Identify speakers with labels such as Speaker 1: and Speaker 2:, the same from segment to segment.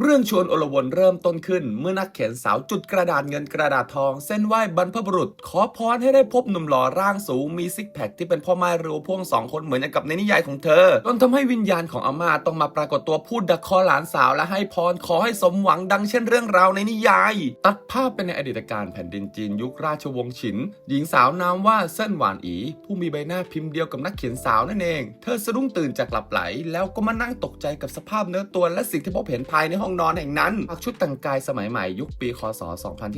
Speaker 1: เรื่องชวนอลวนเริ่มต้นขึ้น เมื่อนักเขียนสาวจุดกระดาษเงินกระดาษทอง เส้นไหว้บรรพบุรุษ ขอพรให้ได้พบหนุ่มหล่อร่างสูงมีซิกแพคที่เป็นพ่อไม้รูพ่วงสองคนเหมือนกับในนิยายของเธอจนทำให้วิญญาณของอาม่าต้องมาปรากฏตัวพูดดักคอหลานสาวและให้พรขอให้สมหวังดังเช่นเรื่องราวในนิยาย ตัดภาพไปในอดีตการแผ่นดินจีนยุคราชวงศ์ฉิน หญิงสาวนามว่าเส้นหวานอี ผู้มีใบหน้าพิมพ์เดียวกับนักเขียนสาวนั่นเอง เธอสะดุ้งตื่นจากหลับไหล แล้วก็มานั่งตกใจกับสภาพเนื้อตัวและสิ่งที่พบเห็นภายในห้องนอนแห่งนั้นชุดแต่งกายสมัยใหม่ยุคปีคศ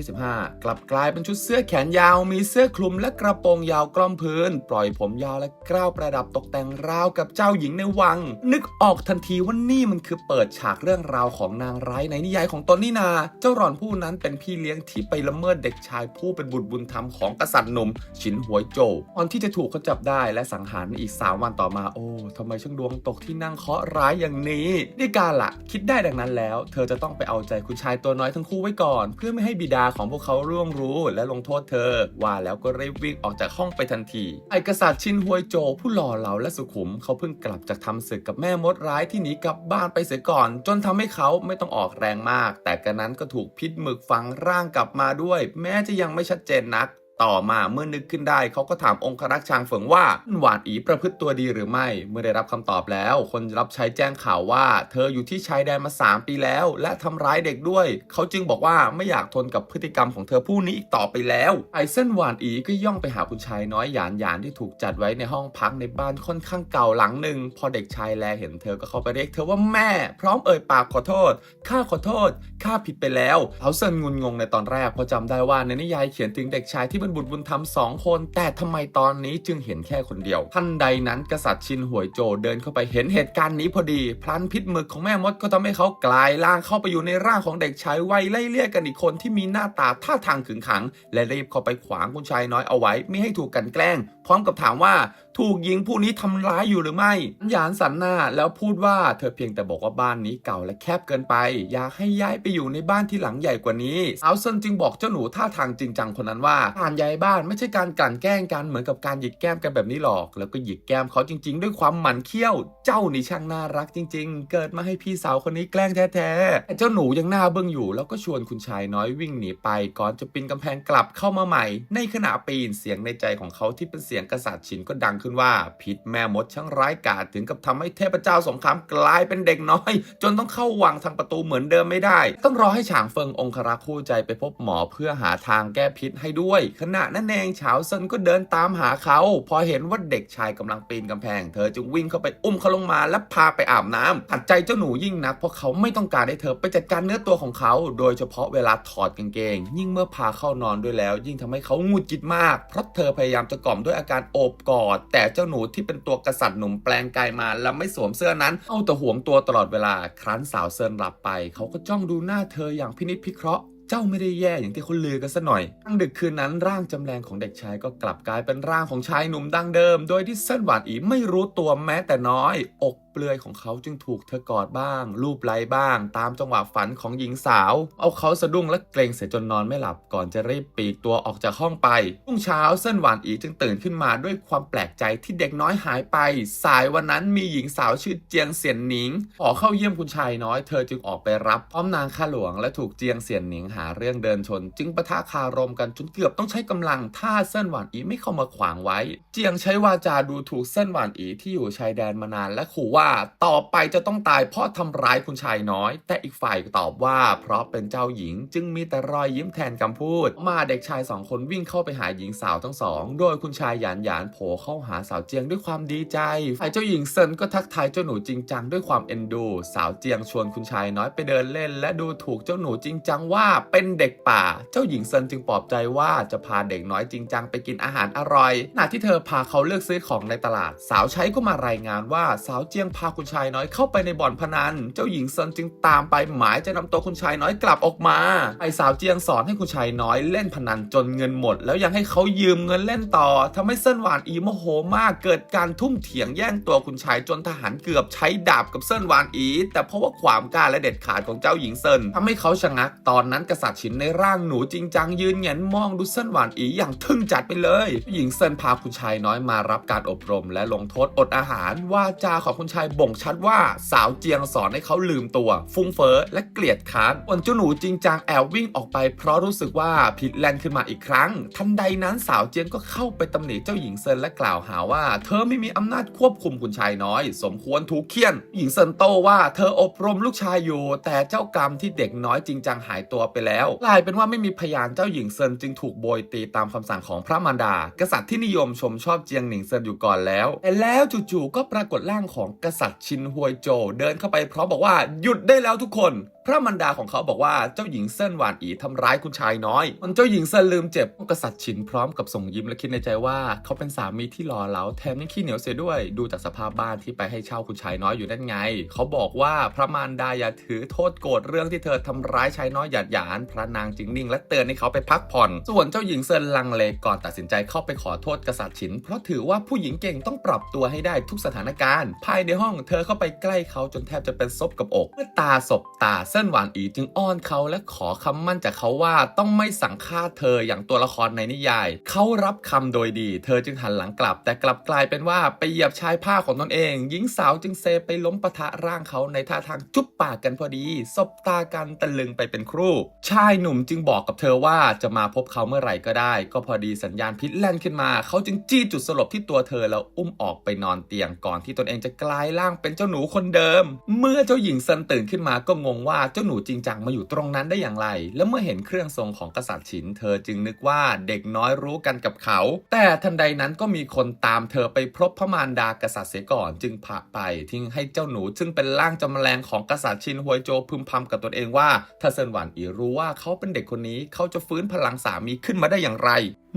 Speaker 1: 2025 กลับกลายเป็นชุดเสื้อแขนยาว มีเสื้อคลุมและกระโปรงยาวกล้อมพื้น ปล่อยผมยาวและกล้าวประดับตกแต่งราวกับเจ้าหญิงในวัง นึกออกทันทีว่านี่มันคือเปิดฉากเรื่องราวของนางร้ายในนิยายของตนนี่นา เจ้าหลอนผู้นั้นเป็นพี่เลี้ยงที่ไปละเมิดเด็กชายผู้เป็นบุตรบุญธรรมของกษัตริย์หนุ่มฉินหัวโจวก่อนที่จะถูกเขาจับได้และสังหารอีก 3 วันต่อมาโอ้ทำไมช่างดวงตกที่นั่งเคาะร้ายอย่างนี้นี่การละคิดได้ดังนั้นแล้วเธอจะต้องไปเอาใจคุณชายตัวน้อยทั้งคู่ไว้ก่อน เพื่อไม่ให้บิดาของพวกเขาร่วงรู้และลงโทษเธอ ว่าแล้วก็รีบวิ่งออกจากห้องไปทันทีไอกษัตริย์ชินฮวยโจ ผู้หล่อเหลาและสุขุมเขาเพิ่งกลับจากทำศึกกับแม่มดร้ายที่หนีกลับบ้านไปเสียก่อน จนทำให้เขาไม่ต้องออกแรงมาก แต่กระนั้นก็ถูกพิษหมึกฝังร่างกลับมาด้วย แม้จะยังไม่ชัดเจนนัก ต่อมาเมื่อนึกขึ้นได้เขาก็ถามองครักษ์ชางเฟิงว่าหวานอีประพฤติตัวดีหรือไม่ เมื่อได้รับคำตอบแล้ว คนรับใช้แจ้งข่าวว่า เธออยู่ที่ชายแดนมา 3 ปีแล้ว และทำร้ายเด็กด้วย เขาจึงบอกว่าไม่อยากทนกับพฤติกรรมของเธอผู้นี้อีกต่อไปแล้ว ไอเส้นหวานอีก็ย่องไปหาคุณชายน้อยหยานหยานที่ถูกจัดไว้ในห้องพักในบ้านค่อนข้างเก่าหลังหนึ่งพอเด็กชายแลเห็นเธอก็เข้าไปเรียกเธอว่าแม่ พร้อมเอ่ยปากขอโทษข้าขอโทษข้าผิดไปแล้วเขาเซินงุนงงในตอนแรกเพราะจำได้ว่าในนิยายเขียนถึงเด็กชายที่เป็นบุตรบุญธรรมสองคน แต่ทำไมตอนนี้จึงเห็นแค่คนเดียว ท่านใดนั้นกษัตริย์ชินหวยโจเดินเข้าไปเห็นเหตุการณ์นี้พอดี พลันพิษหมึกของแม่มดก็ทำให้เขากลายร่างเข้าไปอยู่ในร่างของเด็กชายวัยไล่เลี่ยกันอีกคนที่มีหน้าตาท่าทางขึงขัง และรีบเข้าไปขวางคุณชายน้อยเอาไว้ไม่ให้ถูกกันแกล้ง พร้อมกับถามว่าถูกหญิงผู้นี้ทำร้ายอยู่หรือไม่หยานสันหน้าแล้วพูดว่าเธอเพียงแต่บอกว่าบ้านนี้เก่าและแคบเกินไป อยากให้ย้ายไปอยู่ในบ้านที่หลังใหญ่กว่านี้สาวเซินจึงบอกเจ้าหนูท่าทางจริงจังคนนั้นว่าการย้ายบ้านไม่ใช่การกลั่นแกล้งกันเหมือนกับการหยิกแก้มกันแบบนี้หรอก แล้วก็หยิกแก้มเขาจริง ๆ ด้วยความหมั่นเคี้ยว เจ้านี่ช่างน่ารักจริง ๆ เกิดมาให้พี่สาวคนนี้แกล้งแท้ๆแต่เจ้าหนูยังหน้าเบื้องอยู่ แล้วก็ชวนคุณชายน้อยวิ่งหนีไป ก่อนจะปีนกำแพงกลับเข้ามาใหม่ ในขณะปีนเสียงในใจของเขาที่เป็นเสียงกษัตริย์ชินก็ดังขึ้นว่า พิษแม่มดช่างร้ายกาจถึงกับทำให้เทพเจ้าสงครามกลายเป็นเด็กน้อย จนต้องเข้าวังทางประตูเหมือนเดิมไม่ได้ ต้องรอให้ฉางเฟิงองครักษ์คู่ใจไปพบหมอเพื่อหาทางแก้พิษให้ด้วย ขณะนั้นเองเฉาเซินก็เดินตามหาเขา พอเห็นว่าเด็กชายกำลังปีนกำแพง เธอจึงวิ่งเข้าไปอุ้มเขาลงมาและพาไปอาบน้ำขัดใจเจ้าหนูยิ่งนักเพราะเขาไม่ต้องการให้เธอไปจัดการเนื้อตัวของเขา โดยเฉพาะเวลาถอดกางเกง ยิ่งเมื่อพาเข้านอนด้วยแล้ว ยิ่งทำให้เขางุดหงิดมากเพราะเธอพยายามจะกล่อมด้วยอาการโอบกอด แต่เจ้าหนูที่เป็นตัวกษัตริย์หนุ่มแปลงกายมา และไม่สวมเสื้อนั้น เอาแต่ห่วงตัวตลอดเวลา ครั้นสาวเซินหลับไป เขาก็จ้องดูหน้าเธออย่างพินิจพิเคราะห์เจ้าไม่ได้แย่อย่างที่คนลือกันซะหน่อยกลางดึกคืนนั้นร่างจำแรงของเด็กชายก็กลับกลายเป็นร่างของชายหนุ่มดังเดิม โดยที่เส้นหวานอีไม่รู้ตัวแม้แต่น้อย อก เปลือยของเขาจึงถูกเธอกอดบ้างรูปไล้บ้าง ตามจังหวะฝันของหญิงสาว เอาเขาสะดุ้งและเกรงเสียจนนอนไม่หลับก่อนจะรีบปีกตัวออกจากห้องไปรุ่งเช้าเส้นหวานอีจึงตื่นขึ้นมาด้วยความแปลกใจที่เด็กน้อยหายไป สายวันนั้นมีหญิงสาวชื่อเจียงเสียนหนิงขอเข้าเยี่ยมคุณชายน้อยเธอจึงออกไปรับพร้อมนางข้าหลวงและถูกเจียงเสียนหนิงหาเรื่องเดินชน จึงปะทะคารมกันจนเกือบต้องใช้กำลังถ้าเส้นหวานอีไม่เข้ามาขวางไว้ เจียงใช้วาจาดูถูกเส้นหวานอีที่อยู่ชายแดนมานานและขู่ว่าต่อไปจะต้องตายเพราะทำร้ายคุณชายน้อย แต่อีกฝ่ายตอบว่า เพราะเป็นเจ้าหญิงจึงมีแต่รอยยิ้มแทนคำพูด มาเด็กชายสองคนวิ่งเข้าไปหาหญิงสาวทั้งสอง โดยคุณชายหยานหยานโผล่เข้าหาสาวเจียงด้วยความดีใจ ฝ่ายเจ้าหญิงเซินก็ทักทายเจ้าหนูจริงจังด้วยความเอ็นดู สาวเจียงชวนคุณชายน้อยไปเดินเล่น และดูถูกเจ้าหนูจริงจังว่าเป็นเด็กป่า เจ้าหญิงเซินจึงปลอบใจว่าจะพาเด็กน้อยจริงจังไปกินอาหารอร่อยขณะที่เธอพาเขาเลือกซื้อของในตลาด สาวใช้ก็มารายงานว่าสาวเจียงพาคุณชายน้อยเข้าไปในบ่อนพนัน เจ้าหญิงเซินจึงตามไปหมายจะนำตัวคุณชายน้อยกลับออกมาไอสาวเจียงสอนให้คุณชายน้อยเล่นพนันจนเงินหมด แล้วยังให้เขายืมเงินเล่นต่อทำให้เซินหวานอีโมโหมากเกิดการทุ่มเถียงแย่งตัวคุณชายจนทหารเกือบใช้ดาบกับเซินหวานอี แต่เพราะว่าความกล้าและเด็ดขาดของเจ้าหญิงเซินทำให้เขาชะงักตอนนั้นกษัตริย์ฉินในร่างหนูจริงจังยืนเงยนมองดูเซินหวานอีอย่างทึ่งจัดไปเลย หญิงเซินพาคุณชายน้อยมารับการอบรมและลงโทษอดอาหารว่าจาของคุณชายบ่งชัดว่าสาวเจียงสอนให้เขาลืมตัว ฟุ้งเฟ้อและเกลียดค้านส่วนเจ้าหนูจริงจังแอบวิ่งออกไป เพราะรู้สึกว่าผิดแลนขึ้นมาอีกครั้ง ทันใดนั้นสาวเจียงก็เข้าไปตำหนิเจ้าหญิงเซินและกล่าวหาว่า เธอไม่มีอำนาจควบคุมคุณชายน้อย สมควรถูกเคี่ยน หญิงเซินโต้ว่าเธออบรมลูกชายอยู่ แต่เจ้ากรรมที่เด็กน้อยจริงจังหายตัวไปแล้วกลายเป็นว่าไม่มีพยานเจ้าหญิงเซินจึงถูกโบยตีตามคำสั่งของพระมารดา กษัตริย์ที่นิยมชมชอบเจียงหนิงเซินอยู่ก่อนแล้วแต่แล้วจู่ๆก็ปรากฏร่างของกษัตริย์ชินฮวยโจ เดินเข้าไปพร้อมบอกว่าหยุดได้แล้วทุกคน พระมารดาของเขาบอกว่าเจ้าหญิงเซินหวานอีทำร้ายคุณชายน้อย มันเจ้าหญิงเซินลืมเจ็บกษัตริย์ชินพร้อมกับส่งยิ้มและคิดในใจว่า เขาเป็นสามีที่หล่อเหลาแถมยังขี้เหนียวเสียด้วย ดูจากสภาพบ้านที่ไปให้เช่าคุณชายน้อยอยู่นั่นไง เขาบอกว่าพระมารดาอย่าถือโทษโกรธเรื่องที่เธอทำร้ายชายน้อยหยาดหยาน พระนางจึงนิ่งและเตือนให้เขาไปพักผ่อน ส่วนเจ้าหญิงเซินลังเลก่อนตัดสินใจเข้าไปขอโทษกษัตริย์ชิน เพราะถือว่าผู้หญิงเก่งต้องปรับตัวให้ได้ทุกสถานการณ์ ภายในห้องเธอเข้าไปใกล้เขาจนแทบจะเป็นซบกับอก เมื่อตาสบตาเซินหวานอีจึงอ้อนเขาและขอคำมั่นจากเขาว่าต้องไม่สั่งฆ่าเธออย่างตัวละครในนิยาย เขารับคำโดยดี เธอจึงหันหลังกลับ แต่กลับกลายเป็นว่าไปเหยียบชายผ้าของตนเอง หญิงสาวจึงเซไปล้มปะทะร่างเขาในท่าทางจุ๊บปากกันพอดีสบตากันตะลึงไปเป็นครู่ ชายหนุ่มจึงบอกกับเธอว่าจะมาพบเขาเมื่อไหร่ก็ได้ ก็พอดีสัญญาณพิษแล่นขึ้นมา เขาจึงจี้จุดสลบที่ตัวเธอแล้วอุ้มออกไปนอนเตียงก่อนที่ตนเองจะกลายร่างเป็นเจ้าหนูคนเดิม เมื่อเจ้าหญิงซันตื่นขึ้นมาก็งงว่าเจ้าหนูจริงจังมาอยู่ตรงนั้นได้อย่างไร และเมื่อเห็นเครื่องทรงของกษัตริย์ฉิน เธอจึงนึกว่าเด็กน้อยรู้กันกับเขา แต่ทันใดนั้นก็มีคนตามเธอไปพบพระมารดากษัตริย์เสียก่อนจึงพาไป ทิ้งให้เจ้าหนูซึ่งเป็นร่างจำแรงของกษัตริย์ชินฮวยโจพึมพำกับตนเองว่าถ้าเซินหวานอีรู้ว่าเขาเป็นเด็กคนนี้เขาจะฟื้นพลังสามีขึ้นมาได้อย่างไร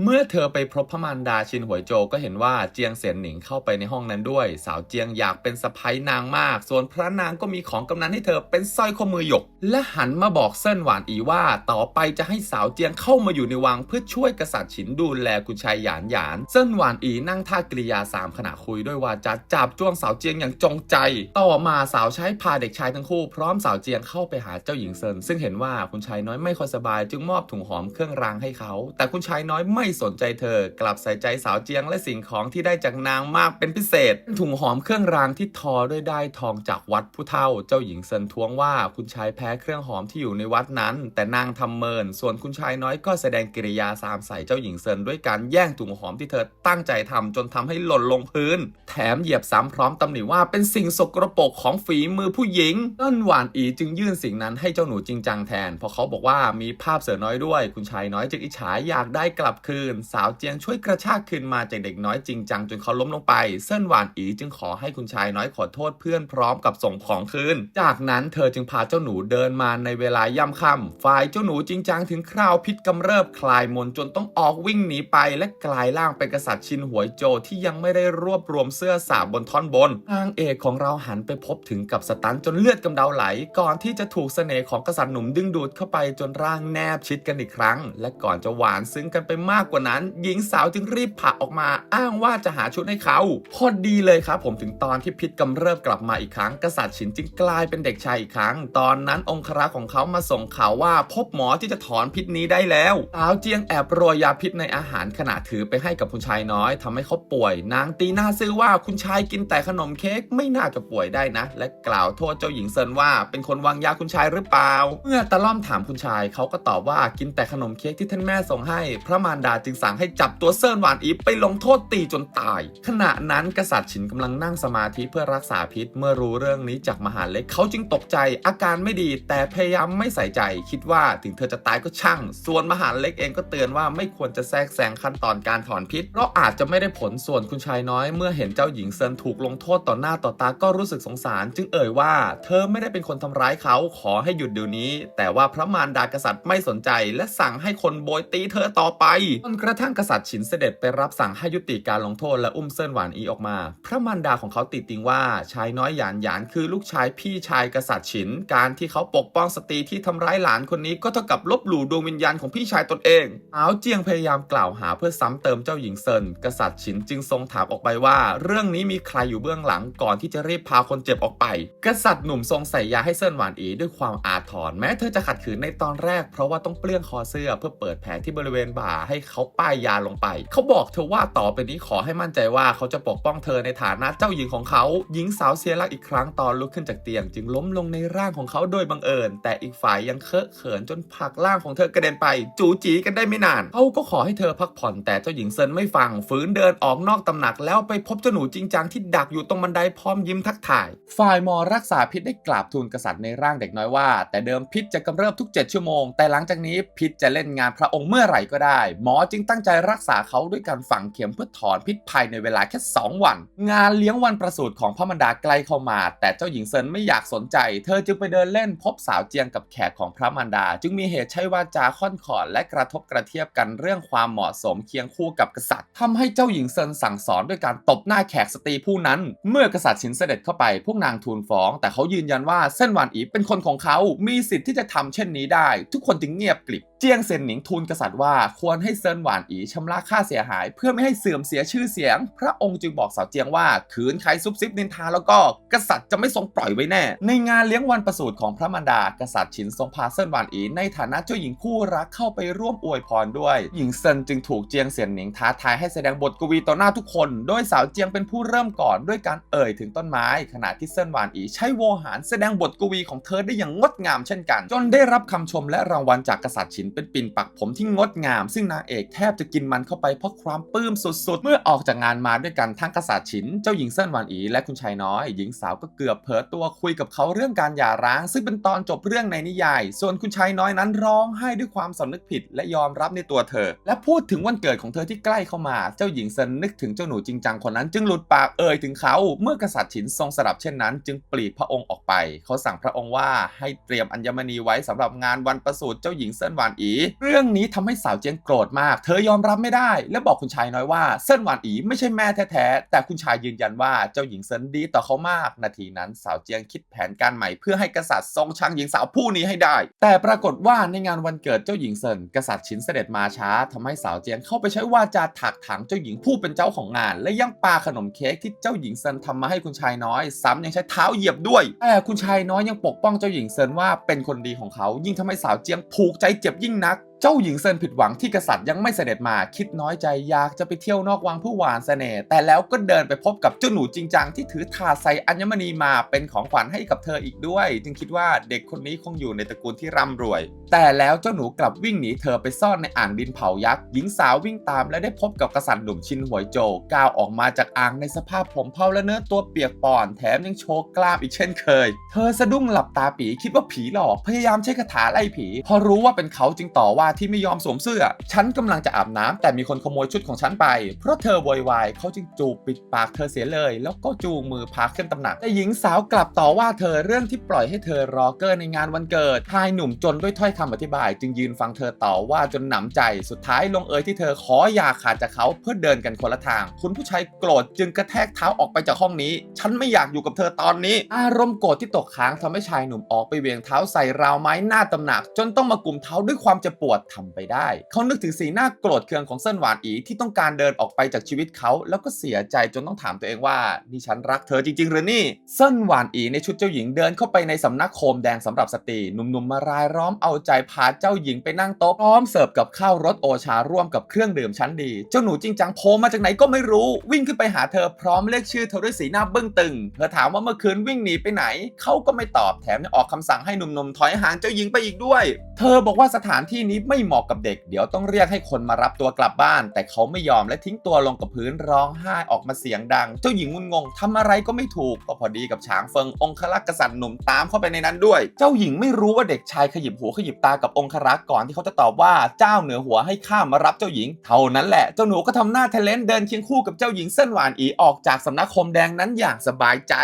Speaker 1: เมื่อเธอไปพบพระมารดาชินหวยโจก็เห็นว่าเจียงเสียนหนิงเข้าไปในห้องนั้นด้วย สาวเจียงอยากเป็นสะพ้ยนางมาก ส่วนพระนางก็มีของกำนันให้เธอเป็นสร้อยข้อมือหยก และหันมาบอกเซินหวานอีว่า ต่อไปจะให้สาวเจียงเข้ามาอยู่ในวังเพื่อช่วยกษัตริย์ฉินดูแลคุณชายหยานหยานเซินหวานอีนั่งท่ากริยาสามขณะคุยด้วยว่าจาจับจ้วงสาวเจียงอย่างจงใจ ต่อมาสาวใช้พาเด็กชายทั้งคู่พร้อมสาวเจียงเข้าไปหาเจ้าหญิงเซินซึ่งเห็นว่าคุณชายน้อยไม่ค่อยสบาย จึงมอบถุงหอมเครื่องรางให้เขา แต่คุณชายน้อยไม่สนใจเธอกลับใส่ใจสาวเจียงและสิ่งของที่ได้จากนางมากเป็นพิเศษ ถุงหอมเครื่องรางที่ทอด้วยได้ทองจากวัดผู้เฒ่า เจ้าหญิงเซินท้วงว่าคุณชายแพ้เครื่องหอมที่อยู่ในวัดนั้น แต่นางทำเมิน ส่วนคุณชายน้อยก็แสดงกิริยาสามใส่เจ้าหญิงเซินด้วยการแย่งถุงหอมที่เธอตั้งใจทำจนทำให้หล่นลงพื้น แถมเหยียบซ้ำพร้อมตำหนิว่าเป็นสิ่งสกรปรกของฝีมือผู้หญิงต้นหวานอีจึงยื่นสิ่งนั้นให้เจ้าหนูจริงจังแทนเพราะเขาบอกว่ามีภาพเสือน้อยด้วย คุณชายน้อยจึงอิจฉาอยากได้กลับคืนสาวเจียงช่วยกระชากคืนมาจากเด็กน้อยจริงจังจนเขาล้มลงไป เส้นหวานอีจึงขอให้คุณชายน้อยขอโทษเพื่อนพร้อมกับส่งของคืน จากนั้นเธอจึงพาเจ้าหนูเดินมาในเวลาย่ำค่ำฝ่ายเจ้าหนูจริงจังถึงคราวพิษกำเริบคลายมนจนต้องออกวิ่งหนีไป และกลายร่างเป็นกษัตริย์ชินหวยโจที่ยังไม่ได้รวบรวมเสื้อสาบบนท่อนบนนางเอกของเราหันไปพบถึงกับสตันจนเลือดกำเดาไหล ก่อนที่จะถูกเสน่ห์ของกษัตริย์หนุ่มดึงดูดเข้าไปจนร่างแนบชิดกันอีกครั้ง และก่อนจะหวานซึ้งกันไปมากกว่านั้น หญิงสาวจึงรีบผลักออกมา อ้างว่าจะหาชุดให้เขา พอดีเลยครับผมถึงตอนที่พิษกำเริบกลับมาอีกครั้ง กษัตริย์ฉินจึงกลายเป็นเด็กชายอีกครั้ง ตอนนั้นองครักษ์ของเขามาส่งข่าวว่า พบหมอที่จะถอนพิษนี้ได้แล้วสาวเจียงแอบโรยยาพิษในอาหารขณะถือไปให้กับคุณชายน้อยทำให้เขาป่วย นางตีหน้าซื่อว่าคุณชายกินแต่ขนมเค้กไม่น่าจะป่วยได้นะ และกล่าวโทษเจ้าหญิงเซินว่า เป็นคนวางยาคุณชายหรือเปล่า เมื่อตะล่อมถามคุณชายเขาก็ตอบว่ากินแต่ขนมเค้กที่ท่านแม่ส่งให้ พระมารดาจึงสั่งให้จับตัวเซินหวานอีฟไปลงโทษตีจนตาย ขณะนั้นกษัตริย์ฉินกำลังนั่งสมาธิเพื่อรักษาพิษเมื่อรู้เรื่องนี้จากมหาเล็กเขาจึงตกใจอาการไม่ดี แต่พยายามไม่ใส่ใจ คิดว่าถึงเธอจะตายก็ช่าง ส่วนมหาเล็กเองก็เตือนว่าไม่ควรจะแทรกแซงขั้นตอนการถอนพิษเพราะอาจจะไม่ได้ผลส่วนคุณชายน้อย เมื่อเห็นเจ้าหญิงเซินถูกลงโทษต่อหน้าต่อตาก็รู้สึกสงสาร จึงเอ่ยว่า เธอไม่ได้เป็นคนทำร้ายเขาขอให้หยุดเดี๋ยวนี้ แต่ว่าพระมารดากษัตริย์ไม่สนใจ และสั่งให้คนโบยตีเธอต่อไปจนกระทั่งกษัตริย์ฉินเสด็จไปรับสั่งให้ยุติการลงโทษและอุ้มเซินหวานอีออกมา พระมารดาของเขาติดติงว่าชายน้อยหยานหยานคือลูกชายพี่ชายกษัตริย์ฉิน การที่เขาปกป้องสตรีที่ทำร้ายหลานคนนี้ก็เท่ากับลบหลู่ดวงวิญญาณของพี่ชายตนเองอาวเจียงพยายามกล่าวหาเพื่อซ้ำเติมเจ้าหญิงเซินกษัตริย์ฉินจึงทรงถามออกไปว่า เรื่องนี้มีใครอยู่เบื้องหลังก่อนที่จะรีบพาคนเจ็บออกไป กษัตริย์หนุ่มทรงใส่ยาให้เซินหวานอีด้วยความอาถรรพ์แม้เธอจะขัดขืนในตอนแรก เพราะว่าต้องเปลื้องคอเสื้อเพื่อเปิดแผลที่บริเวณบ่าให้เขาป้ายยาลงไป เขาบอกเธอว่าต่อไปนี้ขอให้มั่นใจว่าเขาจะปกป้องเธอในฐานะเจ้าหญิงของเขา หญิงสาวเสียหลักอีกครั้งตอนลุกขึ้นจากเตียง จึงล้มลงในร่างของเขาโดยบังเอิญ แต่อีกฝ่ายยังเคอะเขินจนผลักร่างของเธอกระเด็นไป จูจีกันได้ไม่นานเขาก็ขอให้เธอพักผ่อนแต่เจ้าหญิงเซินไม่ฟังฝืนเดินออกนอกตำหนักแล้วไปพบเจ้าหนูจริงจังที่ดักอยู่ตรงบันไดพร้อมยิ้มทักทาย ฝ่ายหมอรักษาพิษได้กราบทูลกษัตริย์ในร่างเด็กน้อยว่า แต่เดิมพิษจะกำเริบทุก 7 ชั่วโมง แต่หลังจากนี้พิษจะเล่นงานพระองค์เมื่อไหร่ก็ได้ หมออจึงตั้งใจรักษาเขาด้วยการฝังเข็มเพื่อถอนพิษภายในเวลาแค่ 2 วัน งานเลี้ยงวันประสูติของพระมารดาใกล้เข้ามา แต่เจ้าหญิงเซินไม่อยากสนใจ เธอจึงไปเดินเล่นพบสาวเจียงกับแขกของพระมารดา จึงมีเหตุใช้วาจาค่อนขอดและกระทบกระเทียบกันเรื่องความเหมาะสมเคียงคู่กับกษัตริย์ทำให้เจ้าหญิงเซินสั่งสอนด้วยการตบหน้าแขกสตรีผู้นั้น เมื่อกษัตริย์ชินเสด็จเข้าไปพวกนางทูลฟ้อง แต่เขายืนยันว่าเส้นวานอีเป็นคนของเขา มีสิทธิ์ที่จะทำเช่นนี้ได้ ทุกคนจึงเงียบกริบ เจียงเซินหนิงทูลกษัตริย์ว่าควรให้เซนหวานอีชำระค่าเสียหาย เพื่อไม่ให้เสื่อมเสียชื่อเสียง พระองค์จึงบอกสาวเจียงว่าขืนใครซุบซิบนินทาแล้วก็กษัตริย์จะไม่ทรงปล่อยไว้แน่ ในงานเลี้ยงวันประสูติของพระมารดากษัตริย์ฉินทรงพาเซินหวานอีในฐานะเจ้าหญิงคู่รักเข้าไปร่วมอวยพรด้วย หญิงเซินจึงถูกเจียงเซียนหนิงท้าทายให้แสดงบทกวีต่อหน้าทุกคน โดยสาวเจียงเป็นผู้เริ่มก่อนด้วยการเอ่ยถึงต้นไม้ ขณะที่เซินหวานอีใช้โวหารแสดงบทกวีของเธอได้อย่างงดงามเช่นกัน จนได้รับคำชมและรางวัลจากกษัตริย์ฉินเป็นปิ่นปักผมที่งดงาม ซึ่งนางเอกแทบจะกินมันเข้าไปเพราะความปลื้มสุดๆ เมื่อออกจากงานมาด้วยกันทั้งกษัตริย์ฉิน เจ้าหญิงเซินหวานอีและคุณชายน้อย หญิงสาวก็เกือบเผลอตัวคุยกับเขาเรื่องการหย่าร้าง ซึ่งเป็นตอนจบเรื่องในนิยาย ส่วนคุณชายน้อยนั้นร้องไห้ด้วยความสำนึกผิด และยอมรับในตัวเธอ และพูดถึงวันเกิดของเธอที่ใกล้เข้ามา เจ้าหญิงเซินนึกถึงเจ้าหนูจริงจังคนนั้นจึงหลุดปากเอ่ยถึงเขา เมื่อกษัตริย์ฉินทรงสลับเช่นนั้น จึงปลีกพระองค์ออกไป เขาสั่งพระองค์ว่าให้เตรียมอัญมณีไว้สำหรับงานวันประสูติเจ้าหญิงเซินหวานอี เรื่องนี้ทำให้สาวเจียงโกรธมากาก เธอยอมรับไม่ได้ และบอกคุณชายน้อยว่าเซินหวานอีไม่ใช่แม่แท้ๆ แต่คุณชายยืนยันว่าเจ้าหญิงเซินดีต่อเขามาก นาทีนั้นสาวเจียงคิดแผนการใหม่เพื่อให้กษัตริย์ทรงชังหญิงสาวผู้นี้ให้ได้ แต่ปรากฏว่าในงานวันเกิดเจ้าหญิงเซินกษัตริย์ชินเสด็จมาช้าทำให้สาวเจียงเข้าไปใช้วาจาถักถางเจ้าหญิงผู้เป็นเจ้าของงาน และยังปาขนมเค้กที่เจ้าหญิงเซินทำมาให้คุณชายน้อย ซ้ำยังใช้เท้าเหยียบด้วยแต่คุณชายน้อยยังปกป้องเจ้าหญิงเซินว่าเป็นคนดีของเขา ยิ่งทำให้สาวเจียงผูกใจเจ็บยิ่งนัก เจ้าหญิงเซินผิดหวังที่กษัตริย์ยังไม่เสด็จมาคิดน้อยใจอยากจะไปเที่ยวนอกวังเพื่อหวานเสน่ห์แต่แล้วก็เดินไปพบกับเจ้าหนูจริงจังที่ถือถาดใส่อัญมณีมาเป็นของขวัญให้กับเธออีกด้วย จึงคิดว่าเด็กคนนี้คงอยู่ในตระกูลที่ร่ำรวย แต่แล้วเจ้าหนูกลับวิ่งหนีเธอไปซ่อนในอ่างดินเผายักษ์หญิงสาววิ่งตามและได้พบกับกษัตริย์หนุ่มชินหวยโจก้าวออกมาจากอ่างในสภาพผมเผาและเนื้อตัวเปียกปอนแถมยังโชว์กล้ามอีกเช่นเคย เธอสะดุ้งหลับตาปีคิดว่าผีหลอกพยายามใช้คาถาไล่ผี พอรู้ว่าเป็นเขาจึงต่อว่าที่ไม่ยอมสวมเสื้อ ฉันกำลังจะอาบน้ำแต่มีคนขโมยชุดของฉันไป เพราะเธอโวยวายเขาจึงจูบปิดปากเธอเสียเลย แล้วก็จูงมือพาขึ้นตำหนักแต่หญิงสาวกลับต่อว่าเธอเรื่องที่ปล่อยให้เธอรอเกอร์ในงานวันเกิดชายหนุ่มจนด้วยถ้อยคำอธิบาย จึงยืนฟังเธอต่อว่าจนหนำใจสุดท้ายลงเอยที่เธอขออย่าขาดจากเขาเพื่อเดินกันคนละทาง คุณผู้ชายโกรธจึงกระแทกเท้าออกไปจากห้องนี้ ฉันไม่อยากอยู่กับเธอตอนนี้ อารมณ์โกรธที่ตกค้างทำให้ชายหนุ่มออกไปเวียงเท้าใส่ราวไม้หน้าตำหนัก จนต้องมากลุ่มเท้าด้วยความเจ็บปวดทำไปได้ เขานึกถึงสีหน้าโกรธเคืองของเส้นหวานอีที่ต้องการเดินออกไปจากชีวิตเขา แล้วก็เสียใจจนต้องถามตัวเองว่านี่ฉันรักเธอจริงๆหรือนี่เส้นหวานอีในชุดเจ้าหญิงเดินเข้าไปในสำนักโคมแดงสำหรับสตรีหนุ่มๆมารายล้อมเอาใจพาเจ้าหญิงไปนั่งโต๊ะพร้อมเสิร์ฟกับข้าวรสโอชาร่วมกับเครื่องดื่มชั้นดี เจ้าหนูจริงจังโผล่มาจากไหนก็ไม่รู้ วิ่งขึ้นไปหาเธอพร้อมเรียกชื่อเธอด้วยสีหน้าเบึ้งตึงเธอถามว่าเมื่อคืนวิ่งหนีไปไหนเขาก็ไม่ตอบแถมยังออกคำสั่งให้หนุ่มๆถอยห่างเจ้าหญิงไปอีกด้วย เธอบอกว่าสถานที่นี้ไม่เหมาะกับเด็ก เดี๋ยวต้องเรียกให้คนมารับตัวกลับบ้าน แต่เขาไม่ยอมและทิ้งตัวลงกับพื้นร้องไห้ออกมาเสียงดัง เจ้าหญิงงุนงงทำอะไรก็ไม่ถูกก็พอดีกับฉางเฟิงองครักษ์กษัตริย์หนุ่มตามเข้าไปในนั้นด้วย เจ้าหญิงไม่รู้ว่าเด็กชายขยิบหูขยิบตากับองครักษ์ก่อนที่เขาจะตอบว่าเจ้าเหนือหัวให้ข้ามมารับเจ้าหญิง เท่านั้นแหละเจ้าหนูก็ทำหน้าเทเลนเดินเคียงคู่กับเจ้าหญิงเส้นหวานอีออกจากสำนักคมแดงนั้นอย่างสบายใจ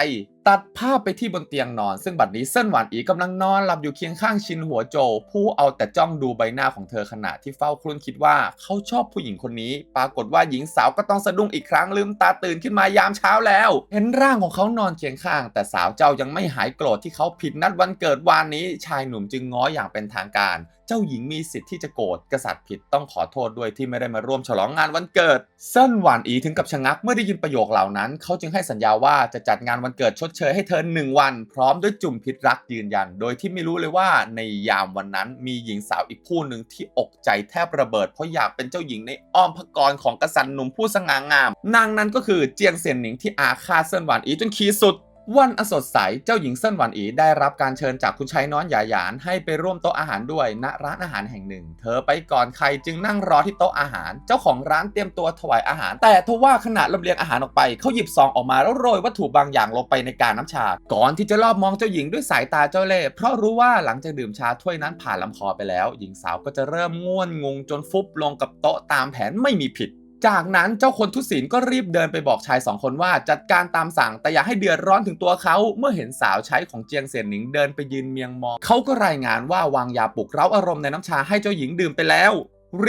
Speaker 1: ตัดภาพไปที่บนเตียงนอน ซึ่งบัดนี้เส้นหวานอีกำลังนอนหลับอยู่เคียงข้างชินหัวโจ ผู้เอาแต่จ้องดูใบหน้าของเธอขณะที่เฝ้าครุ่นคิดว่าเขาชอบผู้หญิงคนนี้ ปรากฏว่าหญิงสาวก็ต้องสะดุ้งอีกครั้งลืมตาตื่นขึ้นมายามเช้าแล้ว เห็นร่างของเขานอนเคียงข้าง แต่สาวเจ้ายังไม่หายโกรธที่เขาผิดนัดวันเกิดวานนี้ ชายหนุ่มจึงง้ออย่างเป็นทางการ เจ้าหญิงมีสิทธิ์ที่จะโกรธกษัตริย์ผิดต้องขอโทษด้วยที่ไม่ได้มาร่วมฉลองงานวันเกิด เซินหวานอีถึงกับชะงักเมื่อได้ยินประโยคเหล่านั้น เขาจึงให้สัญญาว่าจะจัดงานวันเกิดชดเชยให้เธอหนึ่งวัน พร้อมด้วยจุ่มพิษรักยืนยัน โดยที่ไม่รู้เลยว่าในยามวันนั้นมีหญิงสาวอีกผู้หนึ่งที่อกใจแทบระเบิด เพราะอยากเป็นเจ้าหญิงในอ้อมพระกรของกษัตริย์หนุ่มผู้สง่างาม นางนั้นก็คือเจียงเซียนหนิงที่อาฆาตเซินหวานอีจนขีดสุด วันอสดใสเจ้าหญิงเซินหวันอีได้รับการเชิญจากคุณชายน้อยหยาหยานให้ไปร่วมโต๊ะอาหารด้วยณร้านอาหารแห่งหนึ่ง เธอไปก่อนใครจึงนั่งรอที่โต๊ะอาหาร เจ้าของร้านเตรียมตัวถวายอาหาร แต่ทว่าขณะลำเลียงอาหารออกไปเขาหยิบซองออกมาแล้วโรยวัตถุบางอย่างลงไปในกาน้ำชา ก่อนที่จะรอบมองเจ้าหญิงด้วยสายตาเจ้าเล่ห์เพราะรู้ว่าหลังจากดื่มชาถ้วยนั้นผ่านลำคอไปแล้ว หญิงสาวก็จะเริ่มง่วนงงจนฟุบลงกับโต๊ะตามแผนไม่มีผิด จากนั้นเจ้าคนทุศิลก็รีบเดินไปบอกชายสองคนว่าจัดการตามสั่งแต่อย่าให้เดือดร้อนถึงตัวเขาเมื่อเห็นสาวใช้ของเจียงเสียนหนิงเดินไปยืนเมียงมองเขาก็รายงานว่าวางยาปลุกเร้าอารมณ์ในน้ำชาให้เจ้าหญิงดื่มไปแล้ว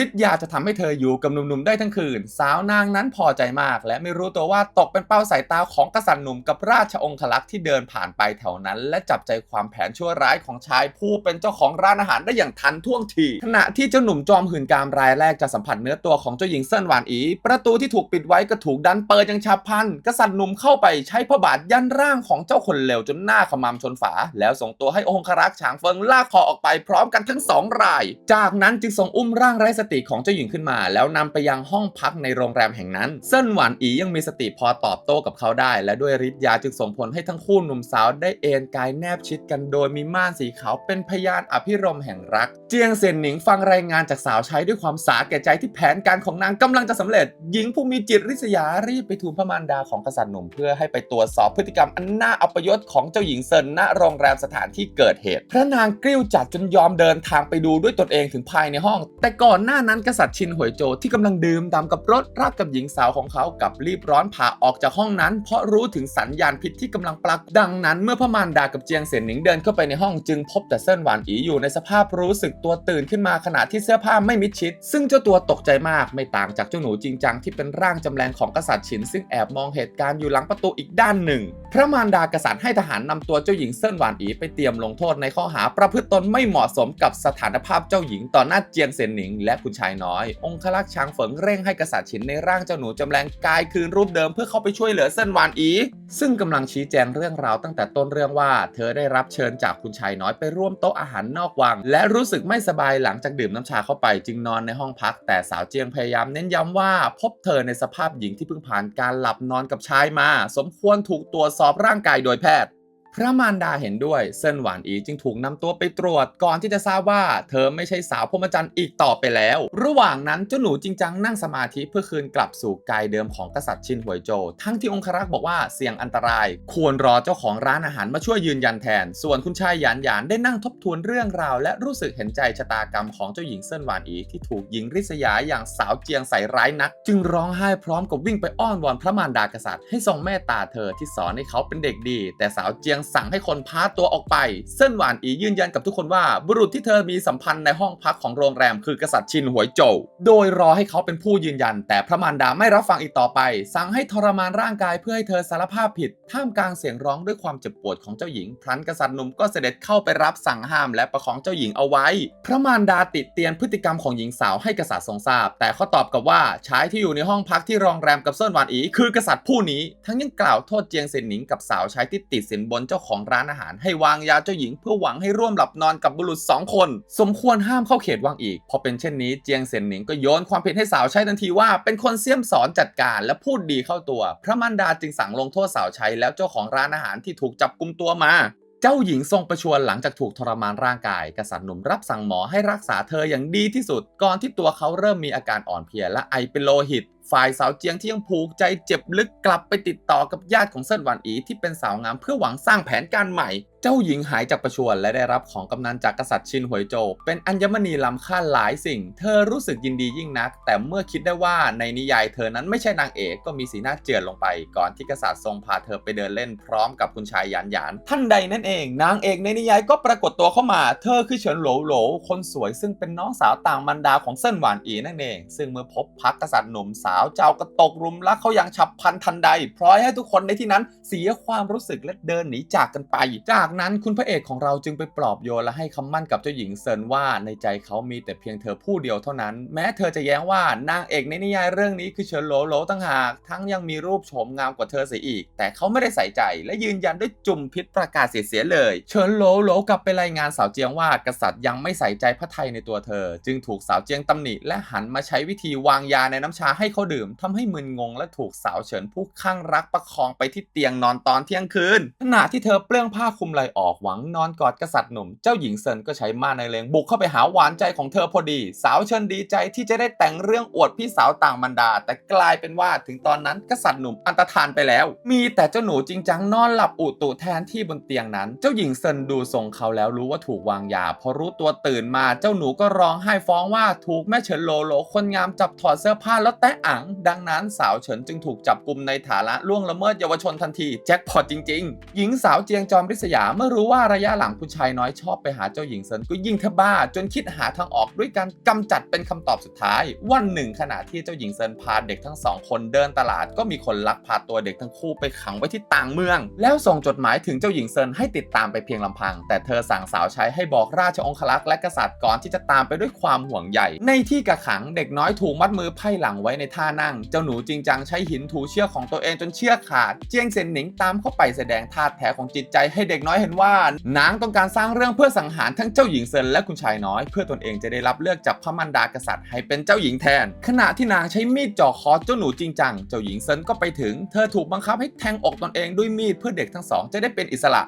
Speaker 1: ฤทธิ์ยาจะทำให้เธออยู่กับหนุ่มๆได้ทั้งคืน สาวนางนั้นพอใจมาก และไม่รู้ตัวว่าตกเป็นเป้าสายตาของกษัตริย์หนุ่มกับราชองคลักษ์ที่เดินผ่านไปแถวนั้น และจับใจความแผนชั่วร้ายของชายผู้เป็นเจ้าของร้านอาหารได้อย่างทันท่วงทีขณะที่เจ้าหนุ่มจอมหื่นกามรายแรกจะสัมผัสเนื้อตัวของเจ้าหญิงเซินหวานอี ประตูที่ถูกปิดไว้ก็ถูกดันเปิดอย่างฉับพลัน กษัตริย์หนุ่มเข้าไปใช้พระบาทยันร่างของเจ้าคนเลวจนหน้าขมำชนฝา แล้วส่งตัวให้องครักษ์ฉางเฟิงลากคอออกไปพร้อมกันทั้งสองราย จากนั้นจึงส่งอุ้มร่างไร้สติของเจ้าหญิงขึ้นมา แล้วนำไปยังห้องพักในโรงแรมแห่งนั้น เซินหวานอียังมีสติพอตอบโต้กับเขาได้ และด้วยฤทธิ์ยาจึงส่งผลให้ทั้งคู่หนุ่มสาวได้เอนกายแนบชิดกันโดยมีม่านสีขาวเป็นพยานอภิรมแห่งรัก เจียงเซียนหนิงฟังรายงานจากสาวใช้ด้วยความสาแก่ใจที่แผนการของนางกำลังจะสำเร็จ หญิงผู้มีจิตริษยารีบไปทูลพระมารดาของกษัตริย์หนุ่มเพื่อให้ไปตรวจสอบพฤติกรรมอันน่าอัปยศของเจ้าหญิงเซินณโรงแรมสถานที่เกิดเหตุ พระนางกริ้วจัดจนยอมเดินทางไปดูด้วยตนเองถึงภายในห้อง แต่ก่อนหน้านั้นกษัตริย์ชินหวยโจที่กำลังดื่มด่ำกับรถรักกับหญิงสาวของเขากับรีบร้อนผ่าออกจากห้องนั้น เพราะรู้ถึงสัญญาณพิษที่กำลังปรากดังนั้น เมื่อพระมารดากับเจียงเสียนหนิงเดินเข้าไปในห้องจึงพบแต่เซินหวานอีอยู่ในสภาพรู้สึกตัวตื่นขึ้นมาขณะที่เสื้อผ้าไม่มิดชิด ซึ่งเจ้าตัวตกใจมากไม่ต่างจากเจ้าหนูจริงจังที่เป็นร่างจำแรงของกษัตริย์ฉิน ซึ่งแอบมองเหตุการณ์อยู่หลังประตูอีกด้านหนึ่ง พระมารดากษัตริย์ให้ทหารนำตัวเจ้าหญิงเซินหวานอีไปเตรียมลงโทษในข้อหาประพฤติตนไม่เหมาะสมกับสถานภาพเจ้าหญิงต่อหน้าเจียงเซียนหนิงและคุณชายน้อย องคลักษ์ช้างเฟิงเร่งให้กษัตริย์ฉินในร่างเจ้าหนูจำแรงกายคืนรูปเดิมเพื่อเข้าไปช่วยเหลือเซินหวานอี ซึ่งกำลังชี้แจงเรื่องราวตั้งแต่ต้นเรื่องว่า เธอได้รับเชิญจากคุณชายน้อยไปร่วมโต๊ะอาหารนอกวัง และรู้สึกไม่สบายหลังจากดื่มน้ำชาเข้าไปจึงนอนในห้องพัก แต่สาวเจียงพยายามเน้นย้ำว่า พบเธอในสภาพหญิงที่เพิ่งผ่านการหลับนอนกับชายมา สมควรถูกตรวจสอบร่างกายโดยแพทย์ พระมารดาเห็นด้วยเซินหวานอีจึงถูกนำตัวไปตรวจก่อนที่จะทราบว่า เธอไม่ใช่สาวพรหมจรรย์อีกต่อไปแล้ว ระหว่างนั้นเจ้าหนูจริงจังนั่งสมาธิเพื่อคืนกลับสู่กายเดิมของกษัตริย์ชินหวยโจ ทั้งที่องครักษ์บอกว่าเสี่ยงอันตราย ควรรอเจ้าของร้านอาหารมาช่วยยืนยันแทน ส่วนคุณชายหยานหยานได้นั่งทบทวนเรื่องราว และรู้สึกเห็นใจชะตากรรมของเจ้าหญิงเซินหวานอีที่ถูกหญิงริษยาอย่างสาวเจียงใส่ร้ายนัก จึงร้องไห้พร้อมกับวิ่งไปอ้อนวอนพระมารดากษัตริย์ให้ทรงเมตตาเธอที่สอนให้เขาเป็นเด็กดี แต่สาวเจียงสั่งให้คนพาตัวออกไป เส้นหวานอียืนยันกับทุกคนว่า บุรุษที่เธอมีสัมพันธ์ในห้องพักของโรงแรมคือกษัตริย์ชินหวยโจวโดยรอให้เขาเป็นผู้ยืนยัน แต่พระมารดาไม่รับฟังอีกต่อไป สั่งให้ทรมานร่างกายเพื่อให้เธอสารภาพผิด ท่ามกลางเสียงร้องด้วยความเจ็บปวดของเจ้าหญิง พลันกษัตริย์หนุ่มก็เสด็จเข้าไปรับสั่งห้ามและประคองเจ้าหญิงเอาไว้ พระมารดาติดเตียนพฤติกรรมของหญิงสาวให้กษัตริย์ทรงทราบ แต่เขาตอบกับว่าชายที่อยู่ในห้องพักที่โรงแรมกับเซินหวานอีคือกษัตริย์ผู้นี้ ทั้งยังกล่าวโทษเจียงเซินหนิงกับสาวใช้ที่ติดสินบนเจ้า้าของร้านอาหารให้วางยาเจ้าหญิง เพื่อหวังให้ร่วมหลับนอนกับบุรุษสองคน สมควรห้ามเข้าเขตวังอีก พอเป็นเช่นนี้เจียงเซนหนิงก็โยนความผิดให้สาวใช้ทันทีว่าเป็นคนเสี่ยมสอนจัดการและพูดดีเข้าตัว พระมารดาจึงสั่งลงโทษสาวใช้แล้วเจ้าของร้านอาหารที่ถูกจับกุมตัวมาเจ้าหญิงทรงประชวรหลังจากถูกทรมานร่างกาย กษัตริย์หนุ่มรับสั่งหมอให้รักษาเธออย่างดีที่สุด ก่อนที่ตัวเขาเริ่มมีอาการอ่อนเพลียและไอเป็นโลหิต ฝ่ายสาวเจียงที่ยังผูกใจเจ็บลึกกลับไปติดต่อกับญาติของเซินหวันอีที่เป็นสาวงามเพื่อหวังสร้างแผนการใหม่ เจ้าหญิงหายจากประชวรและได้รับของกำนันจากกษัตริย์ชินหวยโจ เป็นอัญมณีล้ำค่าหลายสิ่ง เธอรู้สึกยินดียิ่งนัก แต่เมื่อคิดได้ว่าในนิยายเธอนั้นไม่ใช่นางเอกก็มีสีหน้าเจือนลงไปก่อนที่กษัตริย์ทรงพาเธอไปเดินเล่นพร้อมกับคุณชายหยานหยาน ท่านใดนั่นเอง นางเอกในนิยายก็ปรากฏตัวเข้ามา เธอคือเฉินโหลโหลคนสวยซึ่งเป็นน้องสาวต่างมันดาของเซินหวานอีนั่นเอง ซึ่งเมื่อพบพักกษัตริย์หนุ่มสาาวเจ้าก็ตกหลุมรักเขาอย่างฉับพลันทันใดพร้อยให้ทุกคนในที่นั้นเสียความรู้สึกและเดินหนีจากกันไป จากนั้นคุณพระเอกของเราจึงไปปลอบโยนและให้คำมั่นกับเจ้าหญิงเซินว่าในใจเขามีแต่เพียงเธอผู้เดียวเท่านั้น แม้เธอจะแย้งว่านางเอกในนิยายเรื่องนี้คือเฉินโหลโหลตั้งหากทั้งยังมีรูปโฉมงามกว่าเธอเสียอีก แต่เขาไม่ได้ใส่ใจ และยืนยันด้วยจุ่มพิษประกาศเสียเลย เฉินโหลโหลกลับไปรายงานสาวเจียงว่ากษัตริย์ยังไม่ใส่ใจพระไทยในตัวเธอ จึงถูกสาวเจียงตำหนิและหันมาใช้วิธีวางยาในน้ำชาให้เขาดื่มทำให้มึนงงและถูกสาวเฉินผู้ข้างรักประคองไปที่เตียงนอนตอนเที่ยงคืนขณะที่เธอเปลื้องผ้าคลุมไหล่ออกหวังนอนกอดกษัตริย์หนุ่ม เจ้าหญิงเซินก็ใช้ม่านในเลงบุกเข้าไปหาหวานใจของเธอพอดี สาวเฉินดีใจที่จะได้แต่งเรื่องอวดพี่สาวต่างบรรดา แต่กลายเป็นว่าถึงตอนนั้นกษัตริย์หนุ่มอันตรธานไปแล้ว มีแต่เจ้าหนูจริงจังนอนหลับอุตุแทนที่บนเตียงนั้น เจ้าหญิงเซินดูทรงเขาแล้วรู้ว่าถูกวางยาพอรู้ตัวตื่นมาเจ้าหนูก็ร้องไห้ฟ้องว่าถูกแม่เฉินโลโลคนงามจับถอดเสื้อผ้าแล้วแตะอัง ดังนั้นสาวเฉินจึงถูกจับกลุมในฐานะล่วงละเมิดเยาวชนทันที แจ็คพอตจริง ๆ หญิงสาวเจียงจอมริษยาเมื่อรู้ว่าระยะหลังผู้ชายน้อยชอบไปหาเจ้าหญิงเซินก็ยิ่งเทบ้า จนคิดหาทางออกด้วยการกำจัดเป็นคำตอบสุดท้าย วันหนึ่งขณะที่เจ้าหญิงเซินพาเด็กทั้งสองคนเดินตลาดก็มีคนลักพาตัวเด็กทั้งคู่ไปขังไว้ที่ต่างเมือง แล้วส่งจดหมายถึงเจ้าหญิงเซินให้ติดตามไปเพียงลำพัง แต่เธอสั่งสาวใช้ให้บอกราชองครักษ์และกษัตริย์ก่อนที่จะตามไปด้วยความห่วงใยในที่กักขังเด็กน้อยถูกมัดมือไพ่หลังไว้ในท่านั่ง เจ้าหนูจริงจังใช้หินถูเชือกของตัวเองจนเชือกขาด เจียงเซนหนิงตามเข้าไปแสดงท่าแท้ของจิตใจให้เด็กน้อยเห็นว่านางต้องการสร้างเรื่องเพื่อสังหารทั้งเจ้าหญิงเซินและคุณชายน้อย เพื่อตนเองจะได้รับเลือกจากพระมันดากษัตริย์ให้เป็นเจ้าหญิงแทน ขณะที่นางใช้มีดจ่อคอเจ้าหนูจริงจัง เจ้าหญิงเซินก็ไปถึง เธอถูกบังคับให้แทงอกตนเองด้วยมีดเพื่อเด็กทั้งสองจะได้เป็นอิสระ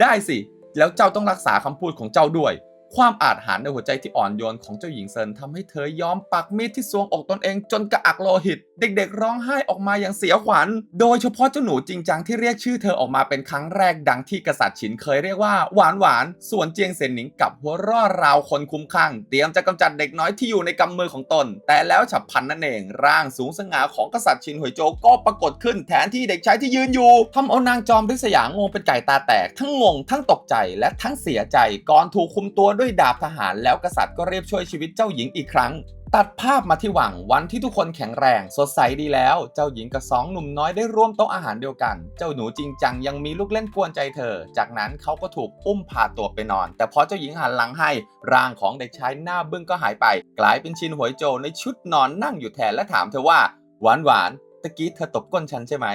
Speaker 1: ได้สิ แล้วเจ้าต้องรักษาคำพูดของเจ้าด้วย ความอาจหาญในหัวใจที่อ่อนโยนของเจ้าหญิงเซินทำให้เธอยอมปักมีดที่ซวงอกตนเองจนกระอักโลหิต เด็กๆ ร้องไห้ออกมาอย่างเสียขวัญ โดยเฉพาะเจ้าหนูจริงจังที่เรียกชื่อเธอออกมาเป็นครั้งแรกดังที่กษัตริย์ฉินเคยเรียกว่าหวานหวาน ส่วนเจียงเซนหนิงกับหัวร่อราวคนคุ้มข้างเตรียมจะกำจัดเด็กน้อยที่อยู่ในกำมือของตน แต่แล้วฉับพลันนั่นเองร่างสูงสง่าของกษัตริย์ฉินหวยโจก็ปรากฏขึ้นแทนที่เด็กชายที่ยืนอยู่ทำเอานางจอมริษยางงเป็นไก่ตาแตกทั้งงงทั้งตกใจและทั้งเสียใจก่อนถูกคุมตัวด้วยดาบทหารแล้วกษัตริย์ก็เรียบช่วยชีวิตเจ้าหญิงอีกครั้ง ตัดภาพมาที่หวังวันที่ทุกคนแข็งแรงสดใสดีแล้ว เจ้าหญิงกับสองหนุ่มน้อยได้ร่วมโต๊ะอาหารเดียวกัน เจ้าหนูจริงจังยังมีลูกเล่นกวนใจเธอ จากนั้นเขาก็ถูกอุ้มพาตัวไปนอน แต่พอเจ้าหญิงหันหลังให้ ร่างของเด็กชายหน้าบึ้งก็หายไป กลายเป็นชินหวยโจในชุดนอนนั่งอยู่แทนและถามเธอว่าหวานหวานตะกี้เธอตบก้นฉันใช่ไหม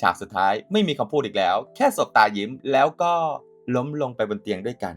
Speaker 1: ฉากสุดท้ายไม่มีคำพูดอีกแล้ว แค่สบตายิ้มแล้วก็ล้มลงไปบนเตียงด้วยกัน